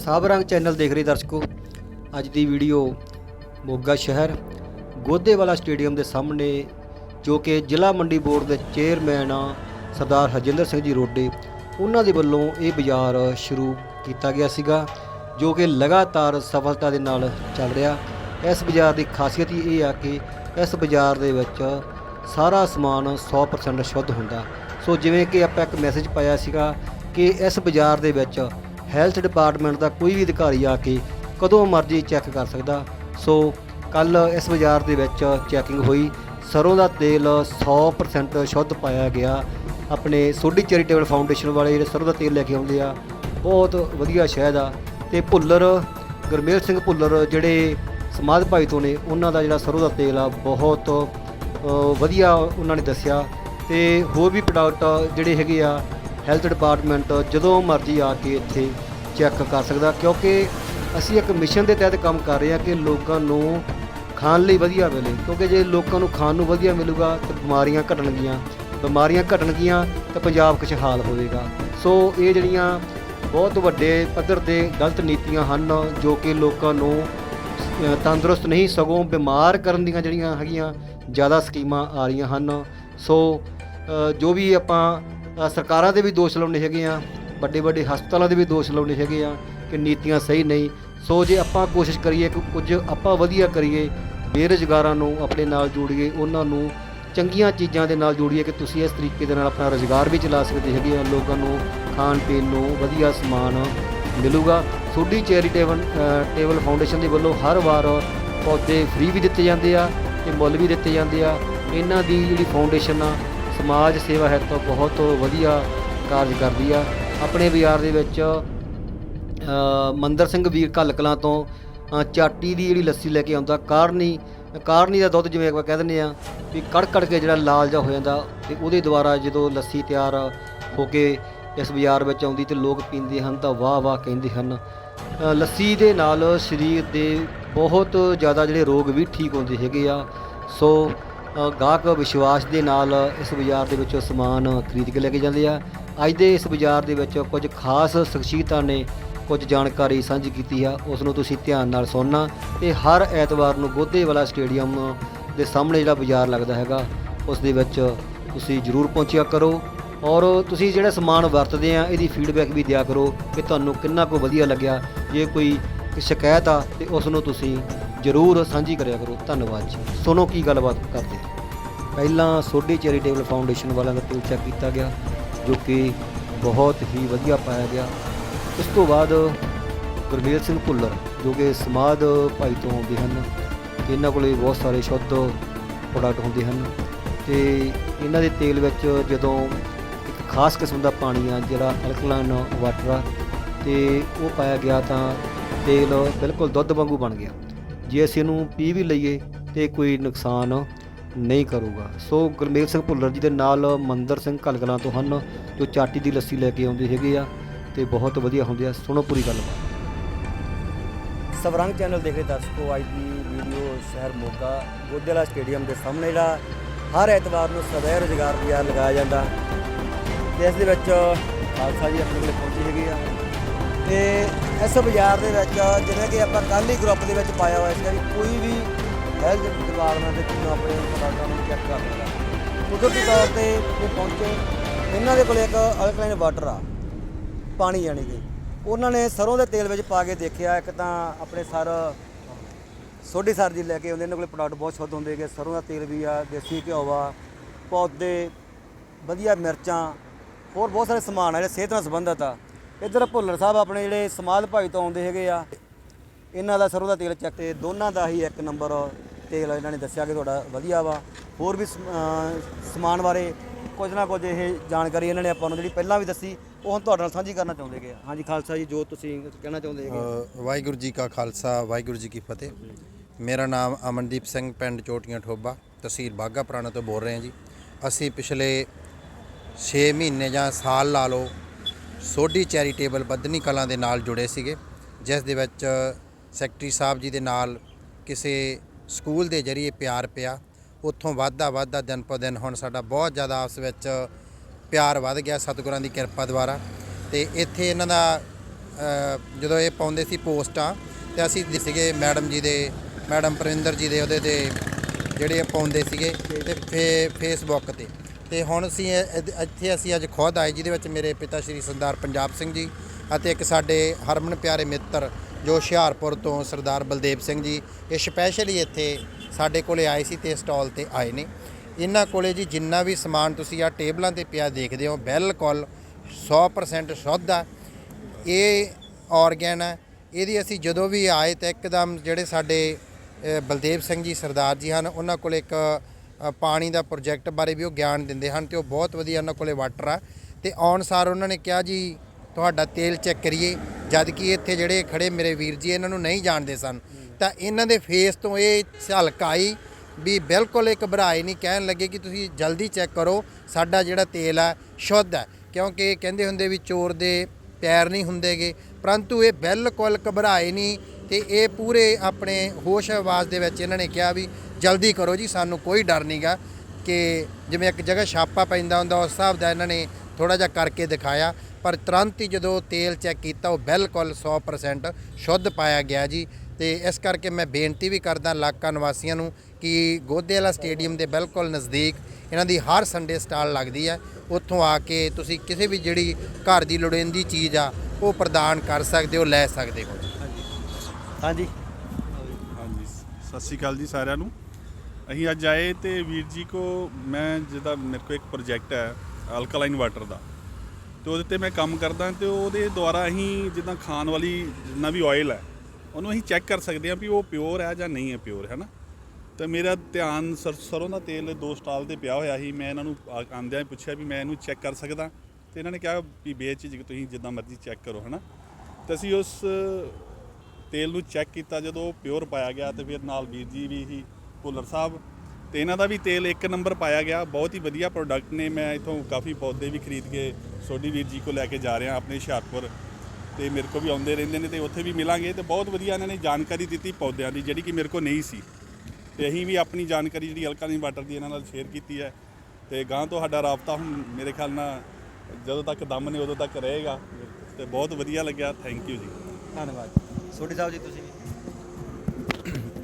ਸਾਬ ਰੰਗ ਚੈਨਲ ਦੇਖ ਰਹੇ ਦਰਸ਼ਕੋ, ਅੱਜ ਦੀ ਵੀਡੀਓ ਮੋਗਾ ਸ਼ਹਿਰ, ਗੋਦੇਵਾਲਾ ਸਟੇਡੀਅਮ ਦੇ ਸਾਹਮਣੇ, ਜੋ ਕਿ ਜ਼ਿਲ੍ਹਾ ਮੰਡੀ ਬੋਰਡ ਦੇ ਚੇਅਰਮੈਨ ਆ ਸਰਦਾਰ ਹਰਜਿੰਦਰ ਸਿੰਘ ਜੀ ਰੋਡੇ, ਉਹਨਾਂ ਦੇ ਵੱਲੋਂ ਇਹ ਬਾਜ਼ਾਰ ਸ਼ੁਰੂ ਕੀਤਾ ਗਿਆ ਸੀਗਾ, ਜੋ ਕਿ ਲਗਾਤਾਰ ਸਫਲਤਾ ਦੇ ਨਾਲ ਚੱਲ ਰਿਹਾ। ਇਸ ਬਾਜ਼ਾਰ ਦੀ ਖਾਸੀਅਤ ਹੀ ਇਹ ਆ ਕਿ ਇਸ ਬਾਜ਼ਾਰ ਦੇ ਵਿੱਚ ਸਾਰਾ ਸਮਾਨ 100% ਸ਼ੁੱਧ ਹੁੰਦਾ। ਸੋ ਜਿਵੇਂ ਕਿ ਆਪਾਂ ਇੱਕ ਮੈਸੇਜ ਪਾਇਆ ਸੀਗਾ ਕਿ ਇਸ ਬਾਜ਼ਾਰ ਦੇ ਵਿੱਚ ਹੈਲਥ ਡਿਪਾਰਟਮੈਂਟ ਦਾ ਕੋਈ ਵੀ ਅਧਿਕਾਰੀ ਆ ਕੇ ਕਦੋਂ ਮਰਜ਼ੀ ਚੈੱਕ ਕਰ ਸਕਦਾ। ਸੋ ਕੱਲ ਇਸ ਬਾਜ਼ਾਰ ਦੇ ਵਿੱਚ ਚੈਕਿੰਗ ਹੋਈ। ਸਰੋਂ ਦਾ ਤੇਲ 100% ਸ਼ੁੱਧ ਪਾਇਆ ਗਿਆ। ਆਪਣੇ ਸੋਢੀ ਚੈਰੀਟੇਬਲ ਫਾਊਂਡੇਸ਼ਨ ਵਾਲੇ ਜਿਹੜੇ ਸਰੋਂ ਦਾ ਤੇਲ ਲੈ ਕੇ ਆਉਂਦੇ ਆ, ਬਹੁਤ ਵਧੀਆ ਸ਼ਹਿਦ ਆ। ਤੇ ਭੁੱਲਰ, ਗੁਰਮੇਲ ਸਿੰਘ ਭੁੱਲਰ ਜਿਹੜੇ ਸਮਾਧ ਭਾਈ ਤੋਂ ਨੇ, ਉਹਨਾਂ ਦਾ ਜਿਹੜਾ ਸਰੋਂ ਦਾ ਤੇਲ ਆ, ਬਹੁਤ ਵਧੀਆ ਉਹਨਾਂ ਨੇ ਦੱਸਿਆ। ਤੇ ਹੋਰ ਵੀ ਪ੍ਰੋਡਕਟ ਜਿਹੜੇ ਹੈਗੇ ਆ ਹੈਲਥ ਡਿਪਾਰਟਮੈਂਟ ਜਦੋਂ ਮਰਜ਼ੀ ਆ ਕੇ ਇੱਥੇ ਚੈੱਕ ਕਰ ਸਕਦਾ, ਕਿਉਂਕਿ ਅਸੀਂ ਇੱਕ ਮਿਸ਼ਨ ਦੇ ਤਹਿਤ ਕੰਮ ਕਰ ਰਹੇ ਹਾਂ ਕਿ ਲੋਕਾਂ ਨੂੰ ਖਾਣ ਲਈ ਵਧੀਆ ਮਿਲੇ। ਕਿਉਂਕਿ ਜੇ ਲੋਕਾਂ ਨੂੰ ਖਾਣ ਨੂੰ ਵਧੀਆ ਮਿਲੂਗਾ ਤਾਂ ਬਿਮਾਰੀਆਂ ਘਟਣਗੀਆਂ ਬਿਮਾਰੀਆਂ ਘਟਣਗੀਆਂ ਤਾਂ ਪੰਜਾਬ ਖੁਸ਼ਹਾਲ ਹੋਵੇਗਾ। ਸੋ ਇਹ ਜਿਹੜੀਆਂ ਬਹੁਤ ਵੱਡੇ ਪੱਧਰ ਤੇ ਗਲਤ ਨੀਤੀਆਂ ਹਨ, ਜੋ ਕਿ ਲੋਕਾਂ ਨੂੰ ਤੰਦਰੁਸਤ ਨਹੀਂ, ਸਗੋਂ ਬਿਮਾਰ ਕਰਨ ਦੀਆਂ ਜਿਹੜੀਆਂ ਹੈਗੀਆਂ ਜ਼ਿਆਦਾ ਸਕੀਮਾਂ ਆ ਰਹੀਆਂ ਹਨ। ਸੋ ਜੋ ਵੀ ਆਪਾਂ ਸਰਕਾਰਾਂ ਦੇ ਵੀ ਦੋਸ਼ ਲਾਉਣੇ ਹੈਗੇ ਆ, ਵੱਡੇ ਵੱਡੇ ਹਸਪਤਾਲਾਂ ਦੇ ਵੀ ਦੋਸ਼ ਲਾਉਣੇ ਹੈਗੇ ਆ ਕਿ ਨੀਤੀਆਂ ਸਹੀ ਨਹੀਂ। ਸੋ ਜੇ ਆਪਾਂ ਕੋਸ਼ਿਸ਼ ਕਰੀਏ ਕਿ ਕੁਝ ਆਪਾਂ ਵਧੀਆ ਕਰੀਏ, ਬੇਰੁਜ਼ਗਾਰਾਂ ਨੂੰ ਆਪਣੇ ਨਾਲ ਜੋੜੀਏ, ਉਹਨਾਂ ਨੂੰ ਚੰਗੀਆਂ ਚੀਜ਼ਾਂ ਦੇ ਨਾਲ ਜੋੜੀਏ ਕਿ ਤੁਸੀਂ ਇਸ ਤਰੀਕੇ ਦੇ ਨਾਲ ਆਪਣਾ ਰੋਜ਼ਗਾਰ ਵੀ ਚਲਾ ਸਕਦੇ ਹੈਗੇ ਆ, ਲੋਕਾਂ ਨੂੰ ਖਾਣ ਪੀਣ ਨੂੰ ਵਧੀਆ ਸਮਾਨ ਮਿਲੂਗਾ। ਸੋਢੀ ਚੈਰੀਟੇਬਲ ਟੇਬਲ ਫਾਊਂਡੇਸ਼ਨ ਦੇ ਵੱਲੋਂ ਹਰ ਵਾਰ ਪੌਦੇ ਫ੍ਰੀ ਵੀ ਦਿੱਤੇ ਜਾਂਦੇ ਆ ਤੇ ਮੁੱਲ ਵੀ ਦਿੱਤੇ ਜਾਂਦੇ ਆ। ਇਹਨਾਂ ਦੀ ਜਿਹੜੀ ਫਾਊਂਡੇਸ਼ਨ ਆ ਸਮਾਜ ਸੇਵਾ ਹੈ ਤਾਂ ਬਹੁਤ ਵਧੀਆ ਕਾਰਜ ਕਰਦੀ ਆ। ਆਪਣੇ ਬਾਜ਼ਾਰ ਦੇ ਵਿੱਚ ਮੰਦਰ ਸਿੰਘ ਵੀਰ ਘੱਲ ਕਲਾਂ ਤੋਂ ਚਾਟੀ ਦੀ ਜਿਹੜੀ ਲੱਸੀ ਲੈ ਕੇ ਆਉਂਦਾ, ਕਾਰਨੀ ਕਾਰਨੀ ਦਾ ਦੁੱਧ ਜਿਵੇਂ ਆਪਾਂ ਕਹਿ ਦਿੰਦੇ ਆ ਵੀ ਕੜ ਕੜ ਕੇ ਜਿਹੜਾ ਲਾਲ ਜਿਹਾ ਹੋ ਜਾਂਦਾ ਤੇ ਉਹਦੇ ਦੁਆਰਾ ਜਦੋਂ ਲੱਸੀ ਤਿਆਰ ਹੋ ਕੇ ਇਸ ਬਾਜ਼ਾਰ ਵਿੱਚ ਆਉਂਦੀ ਤੇ ਲੋਕ ਪੀਂਦੇ ਹਨ ਤਾਂ ਵਾਹ ਵਾਹ ਕਹਿੰਦੇ ਹਨ। ਲੱਸੀ ਦੇ ਨਾਲ ਸਰੀਰ ਦੇ ਬਹੁਤ ਜ਼ਿਆਦਾ ਜਿਹੜੇ ਰੋਗ ਵੀ ਠੀਕ ਹੁੰਦੇ ਹੈਗੇ ਆ। ਸੋ ਗਾਹਕ ਵਿਸ਼ਵਾਸ ਦੇ ਨਾਲ ਇਸ ਬਾਜ਼ਾਰ ਦੇ ਵਿੱਚੋਂ ਸਮਾਨ ਖਰੀਦ ਕੇ ਲੈ ਕੇ ਜਾਂਦੇ ਆ। ਅੱਜ ਦੇ ਇਸ ਬਾਜ਼ਾਰ ਦੇ ਵਿੱਚ ਕੁਝ ਖਾਸ ਸ਼ਖਸੀਅਤਾਂ ਨੇ ਕੁਝ ਜਾਣਕਾਰੀ ਸਾਂਝੀ ਕੀਤੀ ਆ। ਉਸ ਨੂੰ ਤੁਸੀਂ ਧਿਆਨ ਨਾਲ ਸੁਣਨਾ। ਤੇ ਹਰ ਐਤਵਾਰ ਨੂੰ ਗੋਦੇ ਵਾਲਾ ਸਟੇਡੀਅਮ ਦੇ ਸਾਹਮਣੇ ਜਿਹੜਾ ਬਾਜ਼ਾਰ ਲੱਗਦਾ ਹੈਗਾ, ਉਸ ਦੇ ਵਿੱਚ ਤੁਸੀਂ ਜ਼ਰੂਰ ਪਹੁੰਚਿਆ ਕਰੋ। ਔਰ ਤੁਸੀਂ ਜਿਹੜਾ ਸਮਾਨ ਵਰਤਦੇ ਆ, ਇਹਦੀ ਫੀਡਬੈਕ ਵੀ ਦਿਆ ਕਰੋ ਕਿ ਤੁਹਾਨੂੰ ਕਿੰਨਾ ਕੁ ਵਧੀਆ ਲੱਗਿਆ। ਜੇ ਕੋਈ ਸ਼ਿਕਾਇਤ ਆ, ਤੇ ਉਸ ਨੂੰ ਤੁਸੀਂ ਜ਼ਰੂਰ ਸਾਂਝੀ ਕਰਿਆ ਕਰੋ। ਧੰਨਵਾਦ ਜੀ। ਸੁਣੋ ਕੀ ਗੱਲਬਾਤ ਕਰਦੇ। ਪਹਿਲਾਂ ਸੋਢੀ ਚੈਰੀਟੇਬਲ ਫਾਊਂਡੇਸ਼ਨ ਵਾਲਿਆਂ ਦਾ ਟੂਲ ਚੈੱਕ ਕੀਤਾ ਗਿਆ, ਜੋ ਕਿ ਬਹੁਤ ਹੀ ਵਧੀਆ ਪਾਇਆ ਗਿਆ। ਉਸ ਤੋਂ ਬਾਅਦ ਗੁਰਮੇਲ ਸਿੰਘ ਭੁੱਲਰ, ਜੋ ਕਿ ਸਮਾਧ ਭਾਈ ਤੋਂ ਆਉਂਦੇ ਹਨ, ਤੇ ਇਹਨਾਂ ਕੋਲੇ ਬਹੁਤ ਸਾਰੇ ਸ਼ੁੱਧ ਪ੍ਰੋਡਕਟ ਹੁੰਦੇ ਹਨ। ਤੇ ਇਹਨਾਂ ਦੇ ਤੇਲ ਵਿੱਚ ਜਦੋਂ ਇੱਕ ਖਾਸ ਕਿਸਮ ਦਾ ਪਾਣੀ ਆ, ਜਿਹੜਾ ਅਲਕਲਾਈਨ ਵਾਟਰ ਆ, ਤੇ ਉਹ ਪਾਇਆ ਗਿਆ ਤਾਂ ਤੇਲ ਬਿਲਕੁਲ ਦੁੱਧ ਵਾਂਗੂ ਬਣ ਗਿਆ। ਜੇ ਅਸੀਂ ਇਹਨੂੰ ਪੀ ਵੀ ਲਈਏ ਤੇ ਕੋਈ ਨੁਕਸਾਨ ਨਹੀਂ ਕਰੂਗਾ। ਸੋ ਗੁਰਮੇਲ ਸਿੰਘ ਭੁੱਲਰ ਜੀ ਦੇ ਨਾਲ ਮੰਦਰ ਸਿੰਘ ਕਲਕਲਾਂ ਤੋਂ ਹਨ, ਜੋ ਚਾਟੀ ਦੀ ਲੱਸੀ ਲੈ ਕੇ ਆਉਂਦੇ ਹੈਗੇ ਆ ਤੇ ਬਹੁਤ ਵਧੀਆ ਹੁੰਦੇ ਆ। ਸੁਣੋ ਪੂਰੀ ਗੱਲਬਾਤ। ਸਵਰੰਗ ਚੈਨਲ ਦੇਖ ਰਹੇ ਦਰਸ਼ਕੋ, ਅੱਜ ਦੀ ਵੀਡੀਓ ਸ਼ਹਿਰ ਮੋਗਾ ਗੋਦੇਲਾ ਸਟੇਡੀਅਮ ਦੇ ਸਾਹਮਣੇ ਜਿਹੜਾ ਹਰ ਐਤਵਾਰ ਨੂੰ ਸਵੈ ਰੁਜ਼ਗਾਰ ਬਾਜ਼ਾਰ ਲਗਾਇਆ ਜਾਂਦਾ। ਤੇ ਇਸ ਦੇ ਵਿੱਚ ਖਾਲਸਾ ਜੀ ਆਪਣੇ ਕੋਲ ਪਹੁੰਚੇ ਹੈਗੇ ਆ। ਤੇ ਇਸ ਬਾਜ਼ਾਰ ਦੇ ਵਿੱਚ ਜਿਵੇਂ ਕਿ ਆਪਾਂ ਕੱਲ੍ਹ ਹੀ ਗਰੁੱਪ ਦੇ ਵਿੱਚ ਪਾਇਆ ਹੋਇਆ ਸੀਗਾ ਵੀ ਕੋਈ ਵੀ ਹੈਲਥ ਡਿਪਾਰਟਮੈਂਟ ਦੇ ਨੂੰ ਆਪਣੇ ਪ੍ਰੋਡਕਟਾਂ ਨੂੰ ਚੈੱਕ ਕਰ ਲੈਂਦਾ ਕੁਦਰਤੀ ਤੌਰ ਤੇ ਉਹ ਪਹੁੰਚੇ। ਇਹਨਾਂ ਦੇ ਕੋਲ ਇੱਕ ਅਲਕਲਾਈਨ ਵਾਟਰ ਆ, ਪਾਣੀ ਯਾਨੀ ਕਿ। ਉਹਨਾਂ ਨੇ ਸਰੋਂ ਦੇ ਤੇਲ ਵਿੱਚ ਪਾ ਕੇ ਦੇਖਿਆ, ਇੱਕ ਤਾਂ ਆਪਣੇ ਸਰ ਸੋਢੀ ਸਰ ਜੀ ਲੈ ਕੇ ਆਉਂਦੇ, ਇਹਨਾਂ ਕੋਲ ਪ੍ਰੋਡਕਟ ਬਹੁਤ ਸ਼ੁੱਧ ਹੁੰਦੇ ਕਿ ਸਰੋਂ ਦਾ ਤੇਲ ਵੀ ਆ, ਦੇਸੀ ਘਿਓ ਆ, ਪੌਦੇ, ਵਧੀਆ ਮਿਰਚਾਂ, ਹੋਰ ਬਹੁਤ ਸਾਰੇ ਸਮਾਨ ਆ ਜਿਹੜੇ ਸਿਹਤ ਨਾਲ ਸੰਬੰਧਿਤ ਆ। ਇੱਧਰ ਭੁੱਲਰ ਸਾਹਿਬ ਆਪਣੇ ਜਿਹੜੇ ਸਮਾਧ ਭਾਈ ਤੋਂ ਆਉਂਦੇ ਹੈਗੇ ਆ, ਇਹਨਾਂ ਦਾ ਸਰੋਂ ਦਾ ਤੇਲ ਚੱਕ ਤੇ ਦੋਨਾਂ ਦਾ ਹੀ ਇੱਕ ਨੰਬਰ ਤੇਲ ਇਹਨਾਂ ਨੇ ਦੱਸਿਆ ਕਿ ਤੁਹਾਡਾ ਵਧੀਆ ਵਾ। ਹੋਰ ਵੀ ਸਮਾਨ ਬਾਰੇ ਕੁਝ ਨਾ ਕੁਝ ਇਹ ਜਾਣਕਾਰੀ ਇਹਨਾਂ ਨੇ ਆਪਾਂ ਨੂੰ ਜਿਹੜੀ ਪਹਿਲਾਂ ਵੀ ਦੱਸੀ, ਉਹ ਹੁਣ ਤੁਹਾਡੇ ਨਾਲ ਸਾਂਝੀ ਕਰਨਾ ਚਾਹੁੰਦੇ ਹੈਗੇ ਹਾਂਜੀ, ਖਾਲਸਾ ਜੀ, ਜੋ ਤੁਸੀਂ ਕਹਿਣਾ ਚਾਹੁੰਦੇ ਹੈਗੇ ਵਾਹਿਗੁਰੂ ਜੀ ਕਾ ਖਾਲਸਾ, ਵਾਹਿਗੁਰੂ ਜੀ ਕੀ ਫਤਿਹ। ਮੇਰਾ ਨਾਮ ਅਮਨਦੀਪ ਸਿੰਘ, ਪਿੰਡ ਚੋਟੀਆਂ ਠੋਬਾ, ਤਹਿਸੀਲ ਬਾਗਾ ਪੁਰਾਣਾ ਤੋਂ ਬੋਲ ਰਹੇ ਹਾਂ ਜੀ। ਅਸੀਂ ਪਿਛਲੇ 6 ਮਹੀਨੇ ਜਾਂ ਸਾਲ ਲਾ ਲਓ ਸੋਢੀ ਚੈਰੀਟੇਬਲ ਬੱਦਨੀ ਕਲਾਂ ਦੇ ਨਾਲ ਜੁੜੇ ਸੀਗੇ, ਜਿਸ ਦੇ ਵਿੱਚ ਸੈਕਟਰੀ ਸਾਹਿਬ ਜੀ ਦੇ ਨਾਲ ਕਿਸੇ ਸਕੂਲ ਦੇ ਜਰੀਏ ਪਿਆਰ ਪਿਆ। ਉੱਥੋਂ ਵਾਧਾ ਵਾਧਾ ਦਿਨ ਪਰ ਦਿਨ ਹੁਣ ਸਾਡਾ ਬਹੁਤ ਜ਼ਿਆਦਾ ਆਪਸ ਵਿੱਚ ਪਿਆਰ ਵੱਧ ਗਿਆ ਸਤਿਗੁਰਾਂ ਦੀ ਕਿਰਪਾ ਦੁਆਰਾ। ਤੇ ਇੱਥੇ ਇਹਨਾਂ ਦਾ ਜਦੋਂ ਇਹ ਪਾਉਂਦੇ ਸੀ ਪੋਸਟਾਂ, ਤੇ ਅਸੀਂ ਸੀਗੇ ਮੈਡਮ ਜੀ ਦੇ, ਮੈਡਮ ਪ੍ਰਵਿੰਦਰ ਜੀ ਦੇ ਉਹਦੇ ਤੇ ਜਿਹੜੇ ਪਾਉਂਦੇ ਸੀਗੇ, ਤੇ ਫੇ, ਫੇਸਬੁੱਕ ਤੇ। ਤੇ ਹੁਣ ਅਸੀਂ ਇਹ- ਇੱਥੇ ਅਸੀਂ ਅੱਜ ਖੁਦ ਆਏ ਜਿਹਦੇ ਵਿੱਚ ਮੇਰੇ ਪਿਤਾ ਸ਼੍ਰੀ ਸਰਦਾਰ ਪੰਜਾਬ ਸਿੰਘ ਜੀ ਅਤੇ ਇੱਕ ਸਾਡੇ ਹਰਮਨ ਪਿਆਰੇ ਮਿੱਤਰ ਜੋ ਹੁਸ਼ਿਆਰਪੁਰ ਤੋਂ ਸਰਦਾਰ ਬਲਦੇਵ ਸਿੰਘ ਜੀ ਇਹ ਸਪੈਸ਼ਲੀ ਇੱਥੇ ਸਾਡੇ ਕੋਲੇ ਆਏ ਸੀ ਤੇ ਸਟਾਲ ਤੇ ਆਏ ਨੇ। ਇਹਨਾਂ ਕੋਲੇ ਜੀ ਜਿੰਨਾ ਵੀ ਸਮਾਨ ਤੁਸੀਂ ਆ ਟੇਬਲਾਂ ਤੇ ਪਿਆ ਦੇਖਦੇ ਹੋ ਬਿਲਕੁਲ 100% ਸ਼ੁੱਧ ਆ। ਇਹ ਆਰਗਨ ਹੈ ਇਹਦੀ ਅਸੀਂ ਜਦੋਂ ਵੀ ਆਏ ਤਾਂ ਇੱਕਦਮ ਜਿਹੜੇ ਸਾਡੇ ਅ, ਬਲਦੇਵ ਸਿੰਘ ਜੀ ਸਰਦਾਰ ਜੀ ਹਨ ਉਹਨਾਂ ਕੋਲ ਇੱਕ ਪਾਣੀ ਦਾ ਪ੍ਰੋਜੈਕਟ ਬਾਰੇ ਵੀ ਉਹ ਗਿਆਨ ਦਿੰਦੇ ਹਨ ਤੇ ਉਹ ਬਹੁਤ ਵਧੀਆ ਉਹਨਾਂ ਕੋਲੇ ਵਾਟਰ ਆ। ਤੇ ਆਉਣ ਸਾਰ ਉਹਨਾਂ ਨੇ ਕਿਹਾ ਜੀ, ਤੁਹਾਡਾ ਤੇਲ ਚੈੱਕ ਕਰੀਏ, ਜਦ ਕਿ ਇੱਥੇ ਜਿਹੜੇ ਖੜੇ ਮੇਰੇ ਵੀਰ ਜੀ, ਇਹਨਾਂ ਨੂੰ ਨਹੀਂ ਜਾਣਦੇ ਸਨ। ਤਾਂ ਇਹਨਾਂ ਦੇ ਫੇਸ ਤੋਂ ਇਹ ਝਲਕ ਆਈ ਵੀ ਬਿਲਕੁਲ ਇਹ ਘਬਰਾਏ ਨਹੀਂ, ਕਹਿਣ ਲੱਗੇ ਕਿ ਤੁਸੀਂ ਜਲਦੀ ਚੈੱਕ ਕਰੋ, ਸਾਡਾ ਜਿਹੜਾ ਤੇਲ ਆ, ਸ਼ੁੱਧ ਹੈ ਕਿਉਂਕਿ ਕਹਿੰਦੇ ਹੁੰਦੇ ਵੀ ਚੋਰ ਦੇ ਪੈਰ ਨਹੀਂ ਹੁੰਦੇਗੇ, ਪਰੰਤੂ ਇਹ ਬਿਲਕੁਲ ਘਬਰਾਏ ਨਹੀਂ ਤੇ ਇਹ ਪੂਰੇ ਆਪਣੇ ਹੋਸ਼ ਆਵਾਜ਼ ਦੇ ਵਿੱਚ ਇਹਨਾਂ ਨੇ ਕਿਹਾ ਵੀ ਜਲਦੀ ਕਰੋ ਜੀ, ਸਾਨੂੰ ਕੋਈ ਡਰ ਨਹੀਂਗਾ ਕਿ ਜਿਵੇਂ ਇੱਕ ਜਗ੍ਹਾ ਛਾਪਾ ਪੈਂਦਾ ਹੁੰਦਾ, ਉਸ ਹਿਸਾਬ ਦਾ ਇਹਨਾਂ ਨੇ ਥੋੜਾ ਜਿਹਾ ਕਰਕੇ ਦਿਖਾਇਆ। ਪਰ ਤੁਰੰਤ ਹੀ ਜਦੋਂ ਤੇਲ ਚੈੱਕ ਕੀਤਾ, ਉਹ ਬਿਲਕੁਲ 100% ਸ਼ੁੱਧ ਪਾਇਆ ਗਿਆ ਜੀ। ਤੇ ਇਸ ਕਰਕੇ ਮੈਂ ਬੇਨਤੀ ਵੀ ਕਰਦਾ ਇਲਾਕਾ ਨਿਵਾਸੀਆਂ ਨੂੰ ਕਿ ਗੋਦੇ ਵਾਲਾ ਸਟੇਡੀਅਮ ਦੇ ਬਿਲਕੁਲ ਨਜ਼ਦੀਕ ਇਹਨਾਂ ਦੀ ਹਰ ਸੰਡੇ ਸਟਾਲ ਲੱਗਦੀ ਹੈ। ਉੱਥੋਂ ਆ ਕੇ ਤੁਸੀਂ ਕਿਸੇ ਵੀ ਜਿਹੜੀ ਘਰ ਦੀ ਲੋੜੀਂਦੀ ਚੀਜ਼ ਆ, ਉਹ ਪ੍ਰਦਾਨ ਕਰ ਸਕਦੇ ਹੋ, ਲੈ ਸਕਦੇ ਹੋ। ਹਾਂਜੀ। ਹਾਂਜੀ, ਸਤਿ ਸ਼੍ਰੀ ਅਕਾਲ ਜੀ ਸਾਰਿਆਂ ਨੂੰ। ਅਸੀਂ ਅੱਜ ਆਏ ਤੇ ਵੀਰ ਜੀ ਕੋ ਮੈਂ ਜਿਹਦਾ ਮੇਰੇ ਕੋ ਇੱਕ ਪ੍ਰੋਜੈਕਟ ਹੈ ਅਲਕਲਾਈਨ ਵਾਟਰ ਦਾ। ਤੇ ਉਹਦੇ ਤੇ ਮੈਂ ਕੰਮ ਕਰਦਾ, ਤੇ ਉਹਦੇ ਦੁਆਰਾ ਅਸੀਂ ਜਿੱਦਾਂ ਖਾਣ ਵਾਲੀ ਜਿੰਨਾ ਵੀ ਆਇਲ ਹੈ, ਉਹਨੂੰ ਅਸੀਂ ਚੈੱਕ ਕਰ ਸਕਦੇ ਹਾਂ ਵੀ ਉਹ ਪਿਓਰ ਹੈ ਜਾਂ ਨਹੀਂ ਹੈ ਪਿਓਰ ਹੈ ਨਾ? ਤੇ ਮੇਰਾ ਧਿਆਨ ਸਰ, ਸਰੋਂ ਦਾ ਤੇਲ ਦੋ ਸਟਾਲ ਤੇ ਪਿਆ ਹੋਇਆ ਸੀ, ਮੈਂ ਇਹਨਾਂ ਨੂੰ ਆ- ਆਉਂਦਿਆਂ ਪੁੱਛਿਆ ਵੀ ਮੈਂ ਇਹਨੂੰ ਚੈੱਕ ਕਰ ਸਕਦਾ। ਤੇ ਇਹਨਾਂ ਨੇ ਕਿਹਾ ਵੀ ਬੇਝਿਜਕ ਤੁਸੀਂ ਜਿੱਦਾਂ ਮਰਜ਼ੀ ਚੈੱਕ ਕਰੋ, ਹੈ ਨਾ? ਤੇ ਅਸੀਂ ਉਸ ਤੇਲ ਨੂੰ ਚੈੱਕ ਕੀਤਾ, ਜਦੋਂ ਪਿਓਰ ਪਾਇਆ ਗਿਆ ਤੇ ਫਿਰ ਨਾਲ ਵੀਰ ਜੀ ਵੀ ਸੀ, ਭੁੱਲਰ ਸਾਹਿਬ। ਤੇ ਇਹਨਾਂ ਦਾ ਵੀ ਤੇਲ ਇੱਕ ਨੰਬਰ ਪਾਇਆ ਗਿਆ। ਬਹੁਤ ਹੀ ਵਧੀਆ ਪ੍ਰੋਡਕਟ ਨੇ। ਮੈਂ ਇਥੋਂ ਕਾਫੀ ਪੌਦੇ ਵੀ ਖਰੀਦ ਕੇ ਸੋਢੀ ਵੀਰ ਜੀ ਕੋ ਲੈ ਕੇ ਜਾ ਰਿਹਾ ਆਪਣੇ ਹੁਸ਼ਿਆਰਪੁਰ। ਤੇ ਮੇਰੇ ਕੋ ਵੀ ਆਉਂਦੇ ਰਹਿੰਦੇ ਨੇ ਤੇ ਉੱਥੇ ਵੀ ਮਿਲਾਂਗੇ। ਤੇ ਬਹੁਤ ਵਧੀਆ ਇਹਨਾਂ ਨੇ ਜਾਣਕਾਰੀ ਦਿੱਤੀ ਪੌਦਿਆਂ ਦੀ, ਜਿਹੜੀ ਕਿ ਮੇਰੇ ਕੋ ਨਹੀਂ ਸੀ। ਤੇ ਅਸੀਂ ਵੀ ਆਪਣੀ ਜਾਣਕਾਰੀ ਜਿਹੜੀ ਅਲਕਾਲੀਨ ਵਾਟਰ ਦੀ ਇਹਨਾਂ ਨਾਲ ਸ਼ੇਅਰ ਕੀਤੀ ਹੈ। ਤੇ ਗਾਂ ਤੋਂ ਸਾਡਾ ਰਾਬਤਾ ਹੁਣ ਮੇਰੇ ਖਿਆਲ ਨਾਲ ਜਦੋਂ ਤੱਕ ਦਮ ਨੇ ਉਦੋਂ ਤੱਕ ਰਹੇਗਾ। ਤੇ ਬਹੁਤ ਵਧੀਆ ਲੱਗਿਆ। ਥੈਂਕ ਯੂ ਜੀ। ਧੰਨਵਾਦ। ਸੋਢੀ ਸਾਹਿਬ ਜੀ, ਤੁਸੀਂ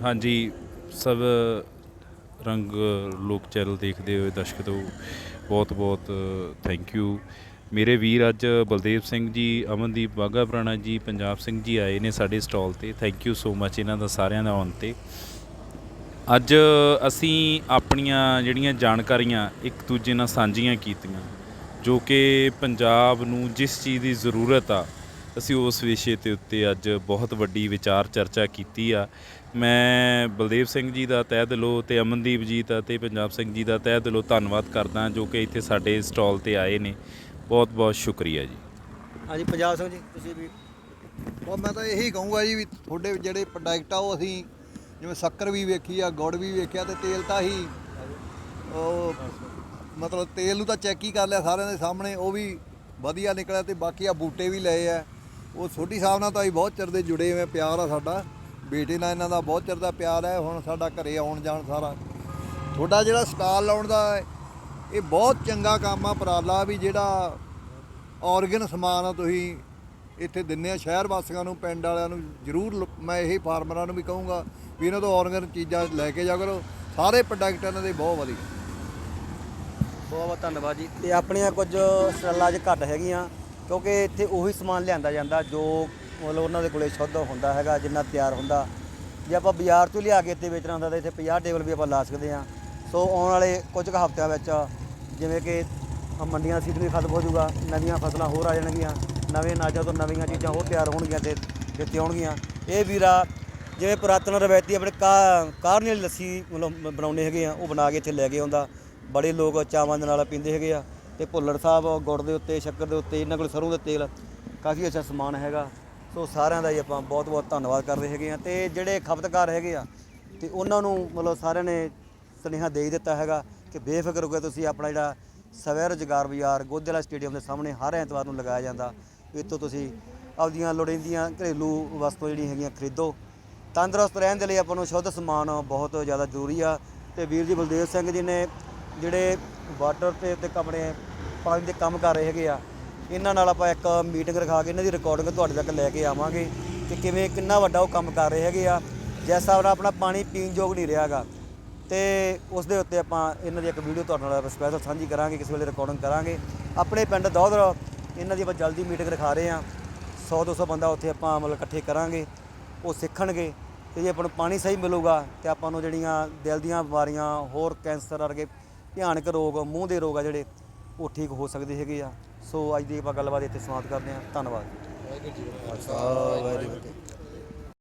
ਹਾਂਜੀ, ਸਭ ਰੰਗ ਲੋਕ ਚੈਨਲ ਦੇਖਦੇ ਹੋਏ ਦਰਸ਼ਕ ਤੋਂ ਬਹੁਤ ਬਹੁਤ ਥੈਂਕ ਯੂ। ਮੇਰੇ ਵੀਰ ਅੱਜ ਬਲਦੇਵ ਸਿੰਘ ਜੀ, ਅਮਨਦੀਪ ਬਾਗਾ ਪੁਰਾਣਾ ਜੀ, ਪੰਜਾਬ ਸਿੰਘ ਜੀ ਆਏ ਨੇ ਸਾਡੇ ਸਟਾਲ ਤੇ। ਥੈਂਕ ਯੂ ਸੋ ਮਚ ਇਹਨਾਂ ਦਾ ਸਾਰਿਆਂ ਦਾ ਆਉਣ ਤੇ। ਅੱਜ ਅਸੀਂ ਆਪਣੀਆਂ ਜਿਹੜੀਆਂ ਜਾਣਕਾਰੀਆਂ ਇੱਕ ਦੂਜੇ ਨਾਲ ਸਾਂਝੀਆਂ ਕੀਤੀਆਂ, ਜੋ ਕਿ ਪੰਜਾਬ ਨੂੰ ਜਿਸ ਚੀਜ਼ ਦੀ ਜ਼ਰੂਰਤ ਆ ਅਸੀਂ ਉਸ ਵਿਸ਼ੇ ਤੇ ਉੱਤੇ ਅੱਜ ਬਹੁਤ ਵੱਡੀ ਵਿਚਾਰ ਚਰਚਾ ਕੀਤੀ ਆ। ਮੈਂ ਬਲਦੇਵ ਸਿੰਘ ਜੀ ਦਾ ਤਹਿ ਦਿਲੋਂ ਤੇ ਅਮਨਦੀਪ ਜੀ ਦਾ ਤੇ ਪੰਜਾਬ ਸਿੰਘ ਜੀ ਦਾ ਤਹਿ ਦਿਲੋਂ ਧੰਨਵਾਦ ਕਰਦਾ ਜੋ ਕਿ ਇੱਥੇ ਸਾਡੇ ਸਟਾਲ ਤੇ ਆਏ ਨੇ। ਬਹੁਤ ਬਹੁਤ ਸ਼ੁਕਰੀਆ ਜੀ। ਹਾਂਜੀ ਪੰਜਾਬ ਸਿੰਘ ਜੀ ਤੁਸੀਂ ਵੀ। ਉਹ ਮੈਂ ਤਾਂ ਇਹੀ ਕਹੂੰਗਾ ਜੀ ਵੀ ਤੁਹਾਡੇ ਜਿਹੜੇ ਪ੍ਰੋਡਕਟ ਆ ਉਹ ਅਸੀਂ ਜਿਵੇਂ ਸ਼ੱਕਰ ਵੀ ਵੇਖੀ ਆ ਗੁੜ ਵੀ ਵੇਖਿਆ ਤੇ ਤੇਲ ਤਾਂ ਹੀ ਉਹ ਮਤਲਬ ਤੇਲ ਨੂੰ ਤਾਂ ਚੈੱਕ ਹੀ ਕਰ ਲਿਆ ਸਾਰਿਆਂ ਦੇ ਸਾਹਮਣੇ ਉਹ ਵੀ ਵਧੀਆ ਨਿਕਲਿਆ ਤੇ ਬਾਕੀ ਆ ਬੂਟੇ ਵੀ ਲਏ ਆ। ਉਹ ਛੋਟੀ ਸਾਹਿਬ ਨਾਲ ਤਾਂ ਅਸੀਂ ਬਹੁਤ ਚਿਰ ਦੇ ਜੁੜੇ ਹੋਏ ਪਿਆਰ ਆ ਸਾਡਾ। ਬੇਟੇ ਨਾਲ ਇਹਨਾਂ ਦਾ ਬਹੁਤ ਚਿਰ ਦਾ ਪਿਆਰ ਹੈ, ਹੁਣ ਸਾਡਾ ਘਰੇ ਆਉਣ ਜਾਣ ਸਾਰਾ। ਤੁਹਾਡਾ ਜਿਹੜਾ ਸਟਾਲ ਲਾਉਣ ਦਾ ਇਹ ਬਹੁਤ ਚੰਗਾ ਕੰਮ ਆ ਪਰਾਲਾ ਵੀ ਜਿਹੜਾ ਆਰਗਨ ਸਮਾਨ ਆ ਤੁਸੀਂ ਇੱਥੇ ਦਿੰਨੇ ਆ, ਸ਼ਹਿਰ ਵਾਸੀਆਂ ਨੂੰ, ਪਿੰਡ ਵਾਲਿਆਂ ਨੂੰ ਜ਼ਰੂਰ ਲ- ਮੈਂ ਇਹੀ ਫਾਰਮਰਾਂ ਨੂੰ ਵੀ ਕਹੂੰਗਾ ਵੀ ਇਹਨਾਂ ਤੋਂ ਆਰਗਨ ਚੀਜ਼ਾਂ ਲੈ ਕੇ ਜਾ ਕਰੋ। ਸਾਰੇ ਪ੍ਰੋਡਕਟ ਇਹਨਾਂ ਦੇ ਬਹੁਤ ਵਧੀਆ। ਬਹੁਤ ਬਹੁਤ ਧੰਨਵਾਦ ਜੀ। ਤੇ ਆਪਣੀਆਂ ਕੁਝ ਸਟਾਲਾਂ 'ਚ ਘੱਟ ਹੈਗੀਆਂ। ਕਿਉਂਕਿ ਇੱਥੇ ਉਹੀ ਸਮਾਨ ਲਿਆਂਦਾ ਜਾਂਦਾ ਜੋ ਮਤਲਬ ਉਹਨਾਂ ਦੇ ਕੋਲੇ ਸ਼ੁੱਧ ਹੁੰਦਾ ਹੈਗਾ, ਜਿੰਨਾ ਤਿਆਰ ਹੁੰਦਾ। ਜੇ ਆਪਾਂ ਬਾਜ਼ਾਰ ਤੋਂ ਲਿਆ ਕੇ ਇੱਥੇ ਵੇਚਣਾ ਹੁੰਦਾ ਤਾਂ ਇੱਥੇ 50 ਟੇਬਲ ਵੀ ਆਪਾਂ ਲਾ ਸਕਦੇ ਹਾਂ। ਸੋ ਆਉਣ ਵਾਲੇ ਕੁਝ ਕੁ ਹਫ਼ਤਿਆਂ ਵਿੱਚ ਜਿਵੇਂ ਕਿ ਆਹ ਮੰਡੀਆਂ ਸੀਜ਼ਨ ਵੀ ਖਤਮ ਹੋ ਜਾਊਗਾ, ਨਵੀਆਂ ਫਸਲਾਂ ਹੋਰ ਆ ਜਾਣਗੀਆਂ, ਨਵੇਂ ਅਨਾਜਾਂ ਤੋਂ ਨਵੀਆਂ ਚੀਜ਼ਾਂ ਹੋਰ ਤਿਆਰ ਹੋਣਗੀਆਂ ਤੇ ਦਿੱਤੇ ਹੋਣਗੀਆਂ ਇਹ ਵੀਰਾ ਜਿਵੇਂ ਪੁਰਾਤਨ ਰਵਾਇਤੀ ਆਪਣੇ ਕਾ ਕਾਰਨੀ ਲੱਸੀ ਮਤਲਬ ਬਣਾਉਂਦੇ ਹੈਗੇ ਆ, ਉਹ ਬਣਾ ਕੇ ਇੱਥੇ ਲੈ ਕੇ ਆਉਂਦਾ। ਬੜੇ ਲੋਕ ਚਾਵਾਂ ਦੇ ਨਾਲ ਪੀਂਦੇ ਹੈਗੇ ਆ। ਤੇ ਭੁੱਲਰ ਸਾਹਿਬ ਗੁੜ ਦੇ ਉੱਤੇ, ਸ਼ੱਕਰ ਦੇ ਉੱਤੇ, ਇਹਨਾਂ ਕੋਲ ਸਰੋਂ ਦੇ ਤੇਲ ਕਾਫੀ ਅੱਛਾ ਸਮਾਨ ਹੈਗਾ। ਸੋ ਸਾਰਿਆਂ ਦਾ ਹੀ ਆਪਾਂ ਬਹੁਤ ਬਹੁਤ ਧੰਨਵਾਦ ਕਰਦੇ ਹੈਗੇ ਆ ਤੇ ਜਿਹੜੇ ਖਪਤਕਾਰ ਹੈਗੇ ਆ ਤੇ ਉਹਨਾਂ ਨੂੰ ਮਤਲਬ ਸਾਰਿਆਂ ਨੇ ਸੁਨੇਹਾ ਦੇ ਹੀ ਦਿੱਤਾ ਹੈਗਾ ਕਿ ਬੇਫਿਕਰ ਹੋ ਕੇ ਤੁਸੀਂ ਆਪਣਾ ਜਿਹੜਾ ਸਵੈ ਰੁਜ਼ਗਾਰ ਬਾਜ਼ਾਰ ਗੋਦੇ ਸਟੇਡੀਅਮ ਦੇ ਸਾਹਮਣੇ ਹਰ ਐਤਵਾਰ ਨੂੰ ਲਗਾਇਆ ਜਾਂਦਾ। ਇੱਥੋਂ ਤੁਸੀਂ ਆਪਦੀਆਂ ਲੋੜੀਂਦੀਆਂ ਘਰੇਲੂ ਵਸਤੂ ਜਿਹੜੀਆਂ ਹੈਗੀਆਂ ਖਰੀਦੋ। ਤੰਦਰੁਸਤ ਰਹਿਣ ਦੇ ਲਈ ਆਪਾਂ ਨੂੰ ਸ਼ੁੱਧ ਸਮਾਨ ਬਹੁਤ ਜ਼ਿਆਦਾ ਜ਼ਰੂਰੀ ਆ ਤੇ ਵੀਰ ਜੀ ਬਲਦੇਵ ਸਿੰਘ ਜੀ ਨੇ ਜਿਹੜੇ ਵਾਟਰ ਤੇ ਤੇ ਆਪਣੇ ਪਾਣੀ ਦੇ ਕੰਮ ਕਰ ਰਹੇ ਹੈਗੇ ਆ, ਇਹਨਾਂ ਨਾਲ ਆਪਾਂ ਇੱਕ ਮੀਟਿੰਗ ਰਖਾ ਕੇ ਇਹਨਾਂ ਦੀ ਰਿਕਾਰਡਿੰਗ ਤੁਹਾਡੇ ਤੱਕ ਲੈ ਕੇ ਆਵਾਂਗੇ ਕਿ ਕਿਵੇਂ ਕਿੰਨਾ ਵੱਡਾ ਉਹ ਕੰਮ ਕਰ ਰਹੇ ਹੈਗੇ ਆ। ਜਿਸ ਹਿਸਾਬ ਨਾਲ ਆਪਣਾ ਪਾਣੀ ਪੀਣ ਯੋਗ ਨਹੀਂ ਰਿਹਾਗਾ ਤੇ ਉਸ ਦੇ ਉੱਤੇ ਆਪਾਂ ਇਹਨਾਂ ਦੀ ਇੱਕ ਵੀਡੀਓ ਤੁਹਾਡੇ ਨਾਲ ਸਪੈਸ਼ਲ ਸਾਂਝੀ ਕਰਾਂਗੇ, ਕਿਸੇ ਵੇਲੇ ਰਿਕਾਰਡਿੰਗ ਕਰਾਂਗੇ। ਆਪਣੇ ਪਿੰਡ ਦੌਦਰ ਇਹਨਾਂ ਦੀ ਆਪਾਂ ਜਲਦੀ ਮੀਟਿੰਗ ਰਖਾ ਰਹੇ ਹਾਂ। 100 200 ਬੰਦਾ ਉੱਥੇ ਆਪਾਂ ਮਤਲਬ ਇਕੱਠੇ ਕਰਾਂਗੇ, ਉਹ ਸਿੱਖਣਗੇ। ਤੇ ਜੇ ਆਪਾਂ ਨੂੰ ਪਾਣੀ ਸਹੀ ਮਿਲੂਗਾ, ਤੇ ਆਪਾਂ ਨੂੰ ਜਿਹੜੀਆਂ ਦਿਲ ਦੀਆਂ ਬਿਮਾਰੀਆਂ, ਹੋਰ ਕੈਂਸਰ ਵਰਗੇ ਭਿਆਨਕ ਰੋਗ, ਮੂੰਹ ਦੇ ਰੋਗ ਆ ਜਿਹੜੇ, ਉਹ ਠੀਕ ਹੋ ਸਕਦੇ ਹੈਗੇ ਆ। ਸੋ ਅੱਜ ਦੀ ਆਪਾਂ ਗੱਲਬਾਤ ਇੱਥੇ ਸਮਾਪਤ ਕਰਦੇ ਹਾਂ। ਧੰਨਵਾਦ। ਵਾਹਿਗੁਰੂ ਜੀ ਵਾਹਿਗੁਰੂ